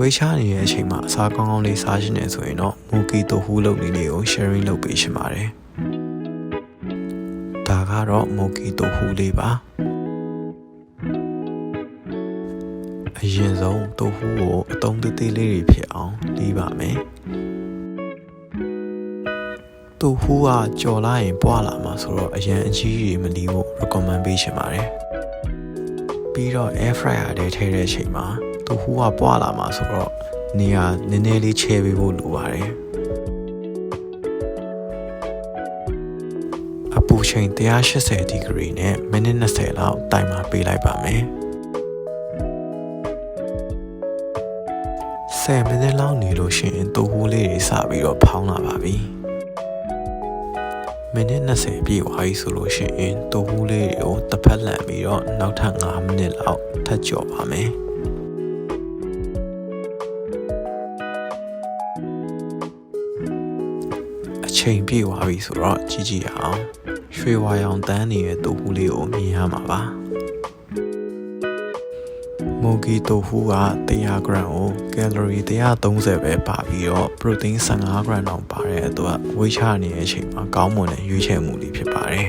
ဝေးချနေတဲ့အချိန်မှာအစားကောင်းကောင်းလေးစားရှင်နေဆိုရင်တော့မူကီတိုဟူးလုပ်လေးလေးကို sharing လုပ်ပေးရှင်ပါတယ်ဒါကတော့မူကီတိုဟူးလေးပါအရင်ဆုံးတိုဟူးကိုအတုံးသေးသေးလေးတွေဖြစ်အောင်လီးပါမယ်တိုဟူးကကြော်လာရင်ပွာလာမှာဆိုတော့အရင်အကြီးကြီးမလီးဖို့ recommend ပေးရှင်ပါတယ်ပြီးတော့ air fryer ထဲထည့်တဲ့အချိန်မှာ တိုဟူးကပွာလာမှာဆိုတော့နေရာနည်းနည်းလေးချဲပေးဖို့လိုပါတယ်အပူချိန်180ဒီဂရီနဲ့မိနစ်20လောက်တိုင်မာပေးလိုက်ပါမယ်10မိနစ်လောက်နေလို့ရှိရင်တိုဟူးလေးတွေစပြီးတော့ဖောင်းလာပါပြီမိနစ်20ပြည့်သွားပြီဆိုလို့ရှိရင်တိုဟူးလေးတွေကိုတစ်ဖက်လှန်ပြီးတော့နောက်ထပ်5မိနစ်လောက်ထပ်ကြော်ပါမယ် ချိန်ပြည့်သွားပြီဆိုတော့ကြည့်ကြည့်ရအောင်ရွှေဝါရောင်တန်းနေတဲ့တိုဟူးလေးကိုမြင်ရမှာပါမိုဂီတိုဟူးက100 g ကိုကယ်လိုရီ130ပဲပါပြီးတော့ protein 15 g တောင်ပါတဲ့အတွက်ဝေးချနေတဲ့အချိန်မှာကောင်းမွန်တဲ့ရွေးချယ်မှုလေးဖြစ်ပါတယ်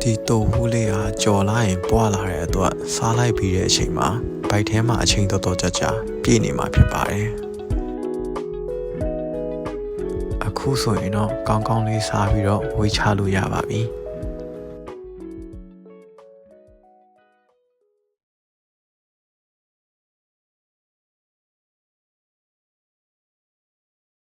ဒီတိုဟူးလေးကကြော်လာရင်ပွာလာတဲ့အတွက်စားလိုက်ပြီးတဲ့အချိန်မှာဘိုက်ထဲမှာအချိန်တော်တော်ကြာကြာပြည့်နေမှာဖြစ်ပါတယ် ခုဆိုရင်တော့ကောင်းကောင်းလေးစားပြီးတော့ဝေးချလို့ရပါပြီ။